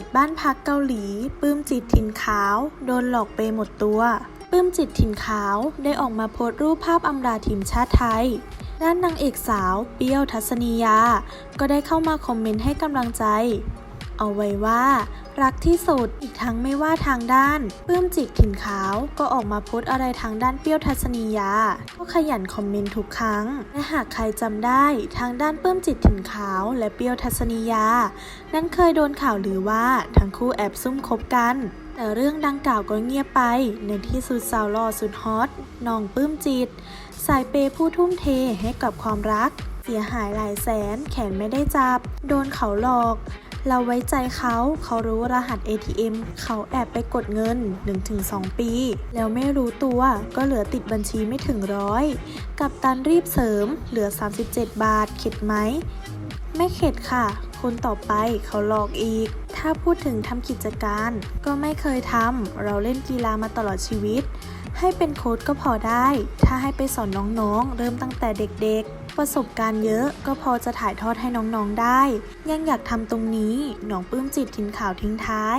ดบ้านพักเกาหลีปื้มจิตถิ่นขาว โดนหลอกไปหมดตัวปื้มจิตถิ่นขาวได้ออกมาโพสต์รูปภาพอำลาทีมชาติไทย ด้านนางเอกสาว เปี้ยวทัศนียา ก็ได้เข้ามาคอมเมนต์ให้กำลังใจ เอาไว้ว่า รักที่สุดอีกทั้งไม่ว่าทางด้านปลื้มจิตถิ่นขาวก็ออกมาโพสต์อะไรทางด้านเปรี้ยวทัศนียา ก็ขยันคอมเมนต์ทุกครั้ง และหากใครจำได้ทางด้านปลื้มจิตถิ่นขาว และเปรี้ยวทัศนียา นั้นเคยโดนข่าวหรือว่าทั้งคู่แอบซุ่มคบกันแต่เรื่องดังกล่าวก็เงียบไป ในที่สุดสาวหล่อสุดฮอตน้องปลื้มจิต สายเปย์ผู้ทุ่มเทให้กับความรัก เสียหายหลายแสน แขนไม่ได้จับ โดนเขาหลอก เราไว้ใจเขา เขารู้รหัส ATM เขาแอบไปกดเงิน 1-2 ปี แล้วไม่รู้ตัวก็เหลือติดบัญชีไม่ถึงร้อยกับตันรีบเสริมเหลือ 37 บาท เข็ดไหม ไม่เข็ดค่ะ คนต่อไปเขาหลอกอีก ถ้าพูดถึงทำกิจการ ก็ไม่เคยทำเราเล่นกีฬามาตลอดชีวิต ให้เป็นโค้ดก็พอได้ ถ้าให้ไปสอนน้องๆ เริ่มตั้งแต่เด็กๆ ประสบการณ์เยอะก็พอจะถ่ายทอดให้น้องๆได้ ยังอยากทำตรงนี้หนองปื้มจิตทินข่าวทิ้งท้าย